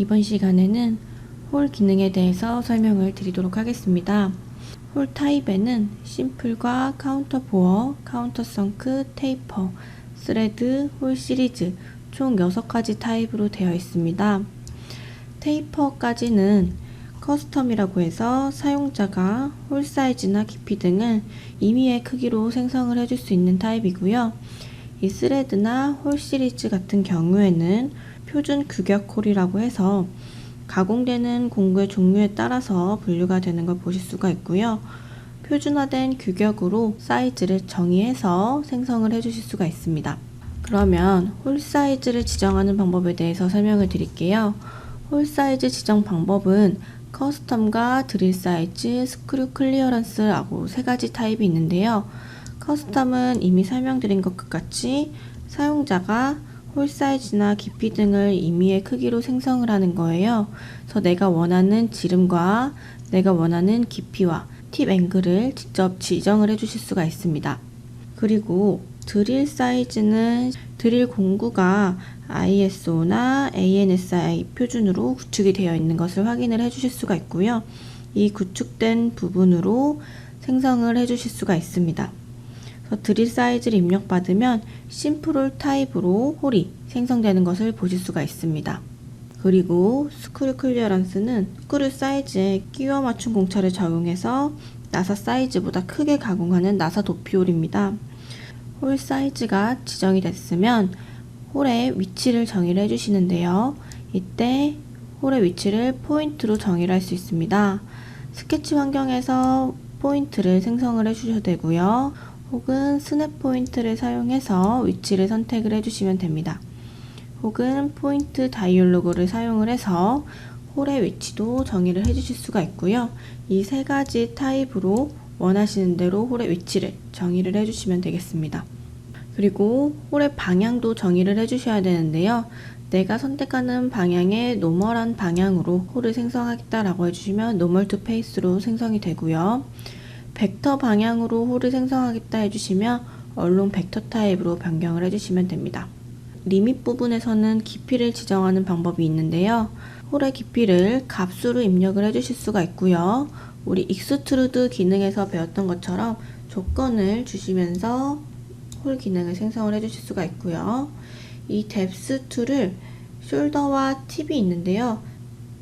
이번 시간에는 홀 기능에 대해서 설명을 드리도록 하겠습니다. 홀 타입에는 심플과 카운터 보어, 카운터 성크, 테이퍼, 스레드, 홀 시리즈 총 6가지 타입으로 되어 있습니다. 테이퍼까지는 커스텀이라고 해서 사용자가 홀 사이즈나 깊이 등을 임의의 크기로 생성을 해줄 수 있는 타입이고요. 이 스레드나 홀 시리즈 같은 경우에는 표준 규격 홀이라고 해서 가공되는 공구의 종류에 따라서 분류가 되는 걸 보실 수가 있고요. 표준화된 규격으로 사이즈를 정의해서 생성을 해주실 수가 있습니다. 그러면 홀 사이즈를 지정하는 방법에 대해서 설명을 드릴게요. 홀 사이즈 지정 방법은 커스텀과 드릴 사이즈, 스크류 클리어런스라고 세 가지 타입이 있는데요. 커스텀은 이미 설명드린 것과 같이 사용자가 홀 사이즈나 깊이 등을 임의의 크기로 생성을 하는 거예요. 그래서 내가 원하는 지름과 내가 원하는 깊이와 팁 앵글을 직접 지정을 해 주실 수가 있습니다. 그리고 드릴 사이즈는 드릴 공구가 ISO나 ANSI 표준으로 구축이 되어 있는 것을 확인을 해 주실 수가 있고요. 이 구축된 부분으로 생성을 해 주실 수가 있습니다. 드릴 사이즈를 입력받으면 심플홀 타입으로 홀이 생성되는 것을 보실 수가 있습니다. 그리고 스크류 클리어런스는 스크류 사이즈에 끼워 맞춘 공차를 적용해서 나사 사이즈보다 크게 가공하는 나사 도피홀입니다. 홀 사이즈가 지정이 됐으면 홀의 위치를 정의를 해주시는데요. 이때 홀의 위치를 포인트로 정의를 할 수 있습니다. 스케치 환경에서 포인트를 생성을 해주셔도 되고요. 혹은 스냅 포인트를 사용해서 위치를 선택을 해주시면 됩니다. 혹은 포인트 다이얼로그를 사용을 해서 홀의 위치도 정의를 해주실 수가 있고요. 이 세 가지 타입으로 원하시는 대로 홀의 위치를 정의를 해주시면 되겠습니다. 그리고 홀의 방향도 정의를 해주셔야 되는데요. 내가 선택하는 방향의 노멀한 방향으로 홀을 생성하겠다라고 해주시면 노멀 투 페이스로 생성이 되고요. 벡터 방향으로 홀을 생성하겠다 해주시면 언론 벡터 타입으로 변경을 해주시면 됩니다. 리밋 부분에서는 깊이를 지정하는 방법이 있는데요. 홀의 깊이를 값수로 입력을 해주실 수가 있고요. 우리 익스트루드 기능에서 배웠던 것처럼 조건을 주시면서 홀 기능을 생성을 해주실 수가 있고요. 이 뎁스 툴을 숄더와 팁이 있는데요.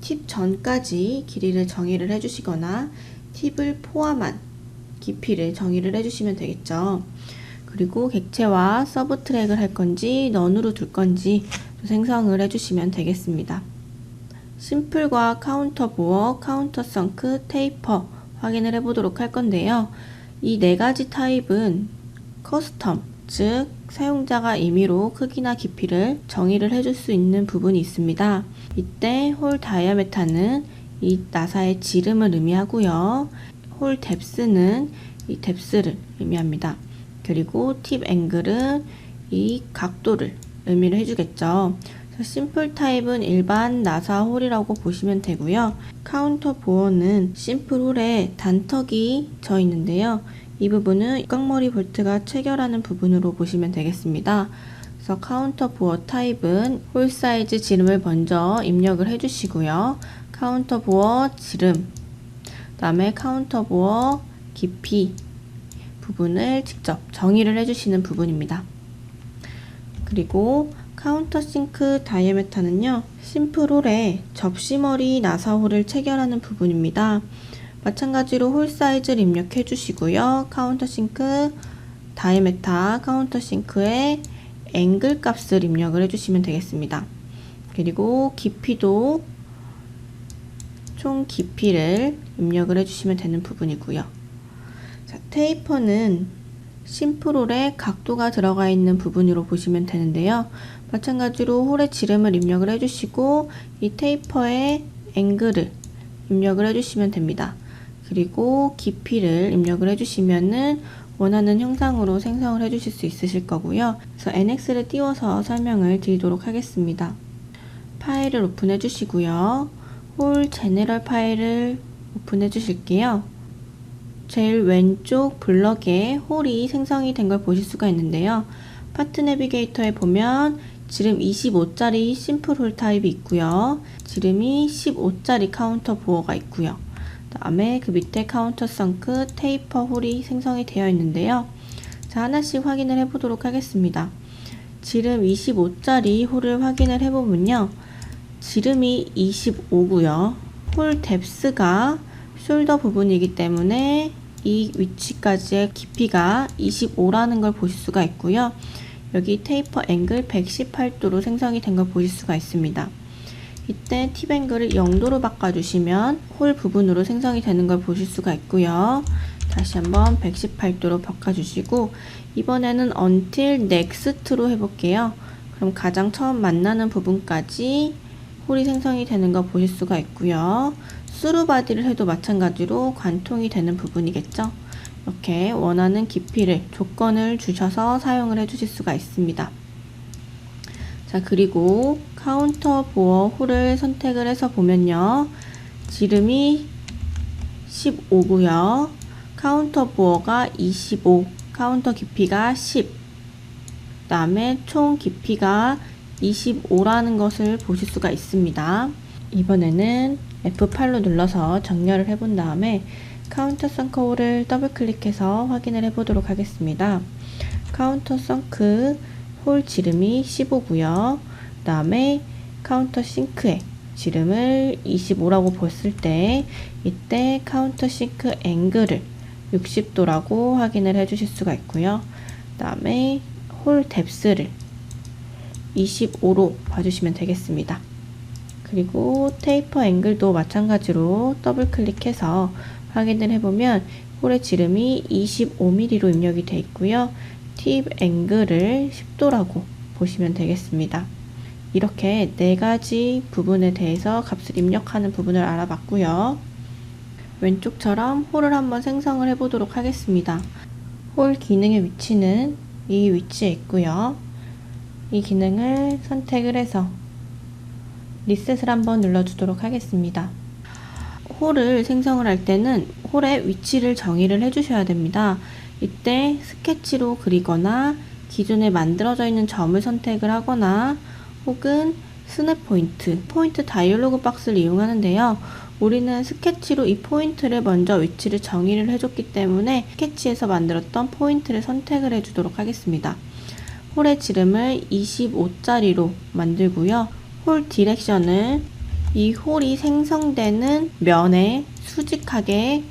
팁 전까지 길이를 정의를 해주시거나 팁을 포함한 깊이를 정의를 해주시면 되겠죠. 그리고 객체와 서브 트랙을 할 건지 넌으로 둘 건지 생성을 해주시면 되겠습니다. 심플과 카운터 보어, 카운터 성크, 테이퍼 확인을 해보도록 할 건데요. 이 네 가지 타입은 커스텀, 즉 사용자가 임의로 크기나 깊이를 정의를 해줄 수 있는 부분이 있습니다. 이때 홀 다이아메타는 이 나사의 지름을 의미하고요. 홀 뎁스는 이 뎁스를 의미합니다. 그리고 팁 앵글은 이 각도를 의미를 해주겠죠. 심플 타입은 일반 나사 홀이라고 보시면 되고요. 카운터 보어는 심플 홀에 단턱이 져 있는데요. 이 부분은 깡머리 볼트가 체결하는 부분으로 보시면 되겠습니다. 그래서 카운터 보어 타입은 홀 사이즈 지름을 먼저 입력을 해주시고요. 카운터 보어 지름, 그 다음에 카운터 보어 깊이 부분을 직접 정의를 해주시는 부분입니다. 그리고 카운터 싱크 다이아메타는요, 심플 홀에 접시머리 나사홀을 체결하는 부분입니다. 마찬가지로 홀 사이즈를 입력해 주시고요. 카운터 싱크 다이메타 카운터 싱크에 앵글 값을 입력을 해주시면 되겠습니다. 그리고 깊이도 총 깊이를 입력을 해주시면 되는 부분이고요. 자, 테이퍼는 심플홀에 각도가 들어가 있는 부분으로 보시면 되는데요. 마찬가지로 홀의 지름을 입력을 해주시고 이 테이퍼의 앵글을 입력을 해주시면 됩니다. 그리고 깊이를 입력을 해주시면은 원하는 형상으로 생성을 해주실 수 있으실 거고요. 그래서 NX를 띄워서 설명을 드리도록 하겠습니다. 파일을 오픈해 주시고요. 홀 제네럴 파일을 오픈해 주실게요. 제일 왼쪽 블럭에 홀이 생성이 된 걸 보실 수가 있는데요. 파트 내비게이터에 보면 지름 25짜리 심플 홀 타입이 있고요. 지름이 15짜리 카운터 보어가 있고요. 그다음에 그 밑에 카운터 선크 테이퍼 홀이 생성이 되어 있는데요. 자, 하나씩 확인을 해 보도록 하겠습니다. 지름 25짜리 홀을 확인을 해 보면요. 지름이 25고요. 홀 뎁스가 숄더 부분이기 때문에 이 위치까지의 깊이가 25라는 걸 보실 수가 있고요. 여기 테이퍼 앵글 118도로 생성이 된 걸 보실 수가 있습니다. 이때 팁 앵글을 0도로 바꿔주시면 홀 부분으로 생성이 되는 걸 보실 수가 있고요. 다시 한번 118도로 바꿔주시고 이번에는 until next로 해볼게요. 그럼 가장 처음 만나는 부분까지 홀이 생성이 되는 거 보실 수가 있고요. 수루 바디를 해도 마찬가지로 관통이 되는 부분이겠죠. 이렇게 원하는 깊이를 조건을 주셔서 사용을 해 주실 수가 있습니다. 자, 그리고 카운터 보어 홀을 선택을 해서 보면요. 지름이 15고요. 카운터 보어가 25, 카운터 깊이가 10. 그 다음에 총 깊이가 25라는 것을 보실 수가 있습니다. 이번에는 F8로 눌러서 정렬을 해본 다음에 카운터 선크 홀을 더블 클릭해서 확인을 해보도록 하겠습니다. 카운터 선크 홀 지름이 15고요. 그 다음에 카운터 싱크의 지름을 25라고 봤을 때 이때 카운터 싱크 앵글을 60도라고 확인을 해 주실 수가 있고요. 그 다음에 홀 뎁스를 25로 봐주시면 되겠습니다. 그리고 테이퍼 앵글도 마찬가지로 더블 클릭해서 확인을 해보면 홀의 지름이 25mm로 입력이 되어 있고요. 팁 앵글을 10도라고 보시면 되겠습니다. 이렇게 네 가지 부분에 대해서 값을 입력하는 부분을 알아봤고요. 왼쪽처럼 홀을 한번 생성을 해보도록 하겠습니다. 홀 기능의 위치는 이 위치에 있고요. 이 기능을 선택을 해서 리셋을 한번 눌러주도록 하겠습니다. 홀을 생성을 할 때는 홀의 위치를 정의를 해주셔야 됩니다. 이때 스케치로 그리거나 기존에 만들어져 있는 점을 선택을 하거나 혹은 스냅 포인트, 포인트 다이얼로그 박스를 이용하는데요. 우리는 스케치로 이 포인트를 먼저 위치를 정의를 해줬기 때문에 스케치에서 만들었던 포인트를 선택을 해주도록 하겠습니다. 홀의 지름을 25짜리로 만들고요. 홀 디렉션을 이 홀이 생성되는 면에 수직하게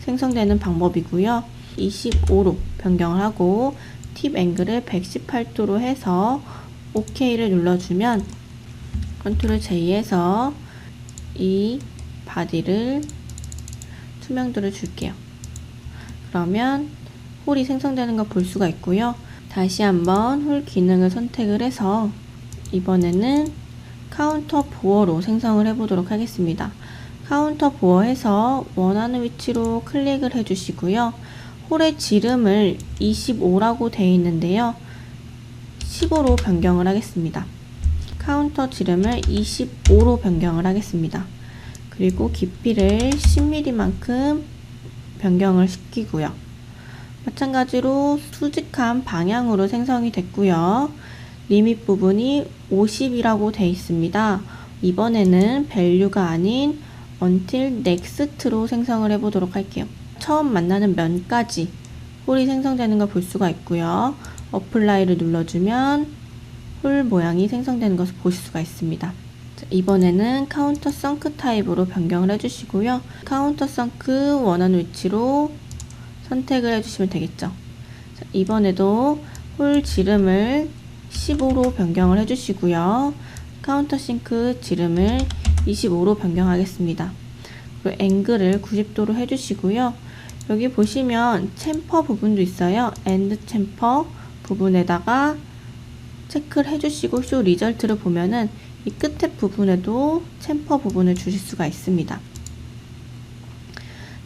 생성되는 방법이고요. 25로 변경을 하고 팁 앵글을 118도로 해서 OK를 눌러주면 컨트롤 J에서 이 바디를 투명도를 줄게요. 그러면 홀이 생성되는 걸 볼 수가 있고요. 다시 한번 홀 기능을 선택을 해서 이번에는 카운터 보어로 생성을 해보도록 하겠습니다. 카운터 보어에서 원하는 위치로 클릭을 해주시고요. 홀의 지름을 25라고 되어 있는데요. 15로 변경을 하겠습니다. 카운터 지름을 25로 변경을 하겠습니다. 그리고 깊이를 10mm만큼 변경을 시키고요. 마찬가지로 수직한 방향으로 생성이 됐고요. 리밋 부분이 50이라고 되어 있습니다. 이번에는 밸류가 아닌 until next로 생성을 해보도록 할게요. 처음 만나는 면까지 홀이 생성되는 걸 볼 수가 있고요. 어플라이를 눌러주면 홀 모양이 생성되는 것을 보실 수가 있습니다. 자, 이번에는 카운터 선크 타입으로 변경을 해주시고요. 카운터 선크 원하는 위치로 선택을 해주시면 되겠죠. 자, 이번에도 홀 지름을 15로 변경을 해주시고요. 카운터 싱크 지름을 25로 변경하겠습니다. 그리고 앵글을 90도로 해주시고요. 여기 보시면 챔퍼 부분도 있어요. 엔드 챔퍼 부분에다가 체크를 해주시고 쇼 리절트를 보면은 이 끝에 부분에도 챔퍼 부분을 주실 수가 있습니다.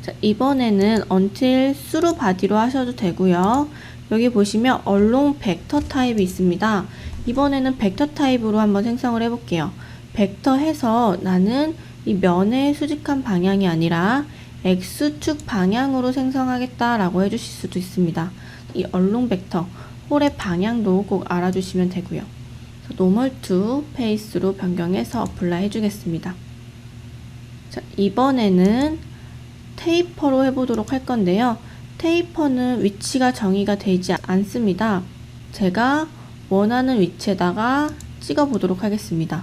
자, 이번에는 until through body로 하셔도 되고요. 여기 보시면 얼롱 벡터 타입이 있습니다. 이번에는 벡터 타입으로 한번 생성을 해볼게요. 벡터 해서 나는 이 면의 수직한 방향이 아니라 X축 방향으로 생성하겠다라고 해주실 수도 있습니다. 이 얼롱 벡터, 홀의 방향도 꼭 알아주시면 되고요. 노멀 투 페이스로 변경해서 어플라이 해주겠습니다. 자, 이번에는 테이퍼로 해보도록 할 건데요. 테이퍼는 위치가 정의가 되지 않습니다. 제가 원하는 위치에다가 찍어 보도록 하겠습니다.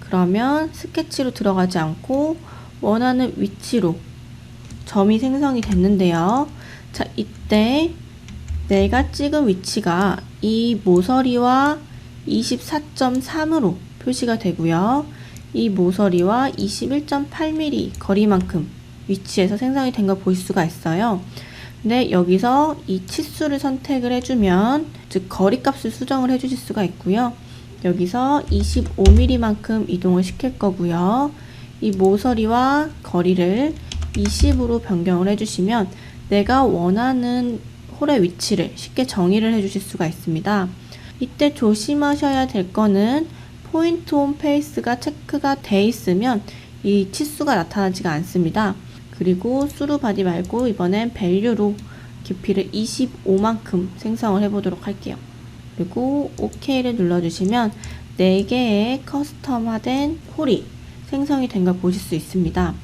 그러면 스케치로 들어가지 않고 원하는 위치로 점이 생성이 됐는데요. 자, 이때 내가 찍은 위치가 이 모서리와 24.3으로 표시가 되고요. 이 모서리와 21.8mm 거리만큼 위치에서 생성이 된 걸 볼 수가 있어요. 근데 여기서 이 치수를 선택을 해주면 즉 거리값을 수정을 해주실 수가 있고요. 여기서 25mm만큼 이동을 시킬 거고요. 이 모서리와 거리를 20으로 변경을 해주시면 내가 원하는 홀의 위치를 쉽게 정의를 해주실 수가 있습니다. 이때 조심하셔야 될 거는 포인트 온 페이스가 체크가 돼 있으면 이 치수가 나타나지가 않습니다. 그리고 수루 바디 말고 이번엔 밸류로 깊이를 25만큼 생성을 해보도록 할게요. 그리고 OK를 눌러주시면 4개의 커스텀화된 홀이 생성이 된 걸 보실 수 있습니다.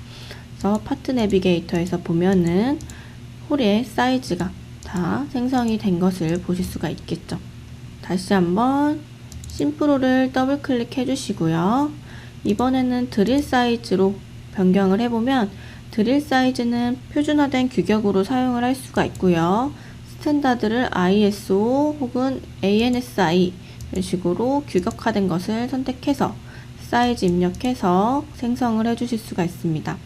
그래서 파트 내비게이터에서 보면은 홀의 사이즈가 다 생성이 된 것을 보실 수가 있겠죠. 다시 한번 심프로를 더블 클릭해 주시고요. 이번에는 드릴 사이즈로 변경을 해보면 드릴 사이즈는 표준화된 규격으로 사용을 할 수가 있고요. 스탠다드를 ISO 혹은 ANSI 이런 식으로 규격화된 것을 선택해서 사이즈 입력해서 생성을 해주실 수가 있습니다.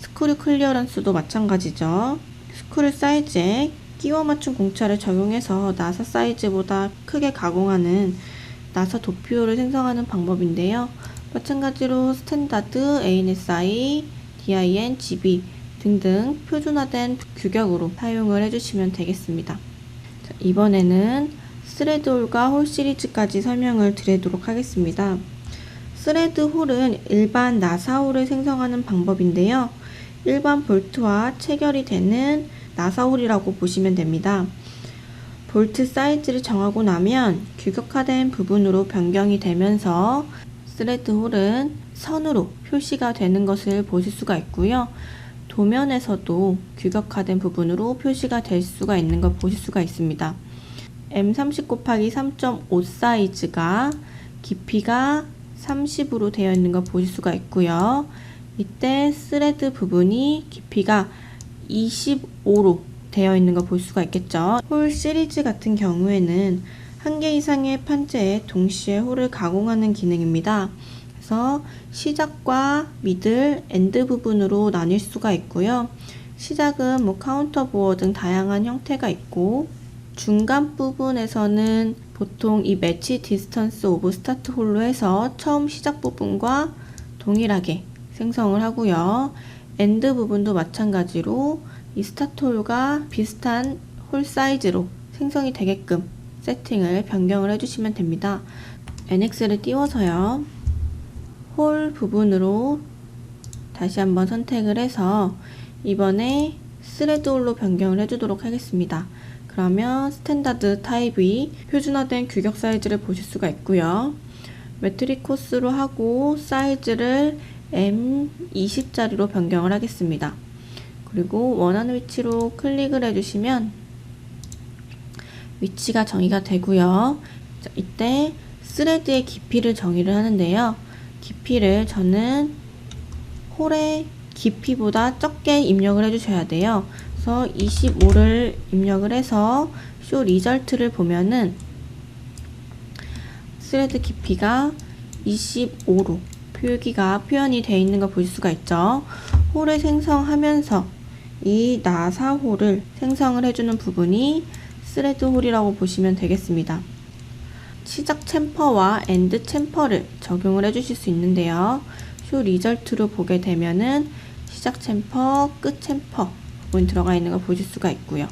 스크류 클리어런스도 마찬가지죠. 스크류 사이즈에 끼워 맞춘 공차를 적용해서 나사 사이즈보다 크게 가공하는 나사 도표를 생성하는 방법인데요. 마찬가지로 스탠다드, ANSI, DIN, GB 등등 표준화된 규격으로 사용을 해주시면 되겠습니다. 자, 이번에는 스레드 홀과 홀 시리즈까지 설명을 드리도록 하겠습니다. 스레드 홀은 일반 나사 홀을 생성하는 방법인데요. 일반 볼트와 체결이 되는 나사 홀이라고 보시면 됩니다. 볼트 사이즈를 정하고 나면 규격화된 부분으로 변경이 되면서 스레드 홀은 선으로 표시가 되는 것을 보실 수가 있고요. 도면에서도 규격화된 부분으로 표시가 될 수가 있는 걸 보실 수가 있습니다. M30 곱하기 3.5 사이즈가 깊이가 30으로 되어 있는 걸 보실 수가 있고요. 이때 스레드 부분이 깊이가 25로 되어 있는 걸 볼 수가 있겠죠. 홀 시리즈 같은 경우에는 한 개 이상의 판재에 동시에 홀을 가공하는 기능입니다. 그래서 시작과 미들, 엔드 부분으로 나뉠 수가 있고요. 시작은 뭐 카운터 보어 등 다양한 형태가 있고 중간 부분에서는 보통 이 매치 디스턴스 오브 스타트 홀로 해서 처음 시작 부분과 동일하게 생성을 하고요. 엔드 부분도 마찬가지로 이 스타트 홀과 비슷한 홀 사이즈로 생성이 되게끔 세팅을 변경을 해주시면 됩니다. NX를 띄워서요. 홀 부분으로 다시 한번 선택을 해서 이번에 스레드 홀로 변경을 해주도록 하겠습니다. 그러면 스탠다드 타입이 표준화된 규격 사이즈를 보실 수가 있고요. 매트릭 코스로 하고 사이즈를 M20짜리로 변경을 하겠습니다. 그리고 원하는 위치로 클릭을 해주시면 위치가 정의가 되고요. 자, 이때 스레드의 깊이를 정의를 하는데요. 깊이를 저는 홀의 깊이보다 적게 입력을 해주셔야 돼요. 그래서 25를 입력을 해서 쇼 리절트를 보면은 스레드 깊이가 25로 표기가 표현이 되어 있는 걸 볼 수가 있죠. 홀을 생성하면서 이 나사 홀을 생성을 해주는 부분이 스레드 홀이라고 보시면 되겠습니다. 시작 챔퍼와 엔드 챔퍼를 적용을 해주실 수 있는데요. 쇼 리절트로 보게 되면은 시작 챔퍼, 끝 챔퍼 부분 들어가 있는 걸 보실 수가 있고요.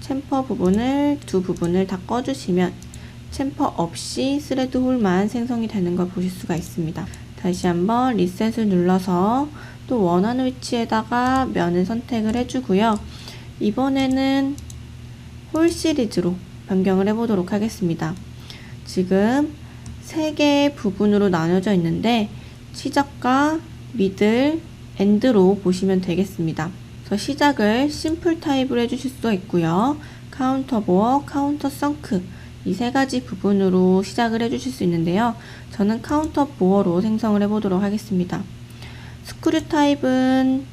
챔퍼 부분을 두 부분을 다 꺼주시면 챔퍼 없이 스레드 홀만 생성이 되는 걸 보실 수가 있습니다. 다시 한번 리셋을 눌러서 또 원하는 위치에다가 면을 선택을 해주고요. 이번에는 홀 시리즈로 변경을 해보도록 하겠습니다. 지금 세 개의 부분으로 나눠져 있는데 시작과 미들, 엔드로 보시면 되겠습니다. 그래서 시작을 심플 타입으로 해주실 수가 있고요. 카운터 보어, 카운터 썬크 이 세 가지 부분으로 시작을 해주실 수 있는데요. 저는 카운터 보어로 생성을 해보도록 하겠습니다. 스크류 타입은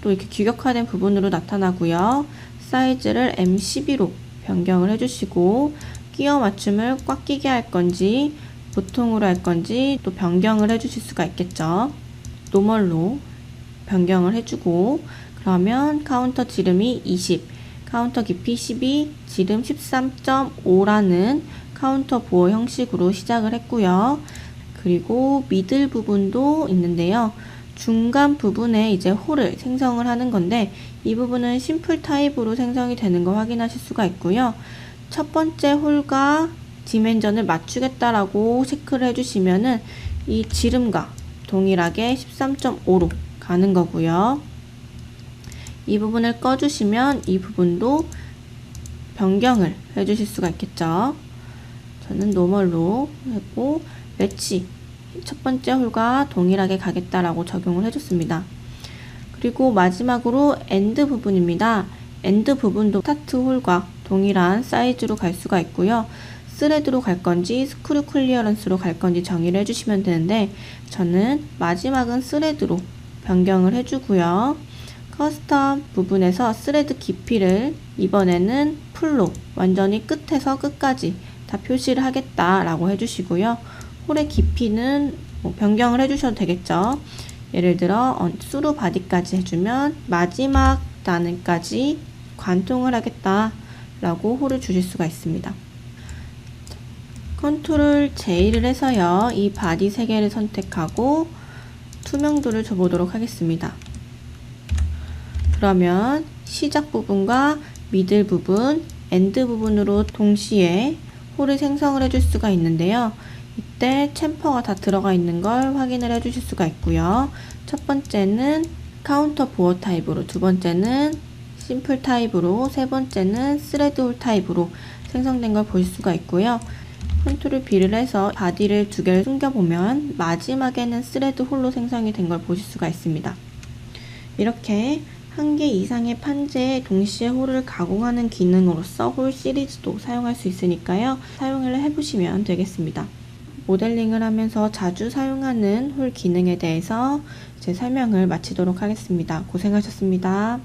또 이렇게 규격화된 부분으로 나타나고요. 사이즈를 M12로 변경을 해주시고 끼워 맞춤을 꽉 끼게 할 건지 보통으로 할 건지 또 변경을 해주실 수가 있겠죠. 노멀로 변경을 해주고 그러면 카운터 지름이 20, 카운터 깊이 12, 지름 13.5라는 카운터 보어 형식으로 시작을 했고요. 그리고 미들 부분도 있는데요. 중간 부분에 이제 홀을 생성을 하는 건데 이 부분은 심플 타입으로 생성이 되는 거 확인하실 수가 있고요. 첫 번째 홀과 디멘전을 맞추겠다라고 체크를 해주시면은 이 지름과 동일하게 13.5로 가는 거고요. 이 부분을 꺼주시면 이 부분도 변경을 해주실 수가 있겠죠. 저는 노멀로 했고 매치 첫 번째 홀과 동일하게 가겠다라고 적용을 해줬습니다. 그리고 마지막으로 엔드 부분입니다. 엔드 부분도 스타트 홀과 동일한 사이즈로 갈 수가 있고요. 스레드로 갈 건지 스크류 클리어런스로 갈 건지 정의를 해주시면 되는데 저는 마지막은 스레드로 변경을 해주고요. 커스텀 부분에서 스레드 깊이를 이번에는 풀로 완전히 끝에서 끝까지 다 표시를 하겠다라고 해주시고요. 홀의 깊이는 뭐 변경을 해주셔도 되겠죠. 예를 들어 어, 수루 바디까지 해주면 마지막 단을까지 관통을 하겠다 라고 홀을 주실 수가 있습니다. 컨트롤 J를 해서요. 이 바디 3개를 선택하고 투명도를 줘보도록 하겠습니다. 그러면 시작 부분과 미들 부분, 엔드 부분으로 동시에 홀을 생성을 해줄 수가 있는데요. 이때 챔퍼가 다 들어가 있는 걸 확인을 해주실 수가 있고요. 첫 번째는 카운터 보어 타입으로, 두 번째는 심플 타입으로, 세 번째는 스레드 홀 타입으로 생성된 걸 보실 수가 있고요. 컨트롤 B를 해서 바디를 두 개를 숨겨보면 마지막에는 스레드 홀로 생성이 된 걸 보실 수가 있습니다. 이렇게 한 개 이상의 판재에 동시에 홀을 가공하는 기능으로서 홀 시리즈도 사용할 수 있으니까요. 사용을 해보시면 되겠습니다. 모델링을 하면서 자주 사용하는 홀 기능에 대해서 제 설명을 마치도록 하겠습니다. 고생하셨습니다.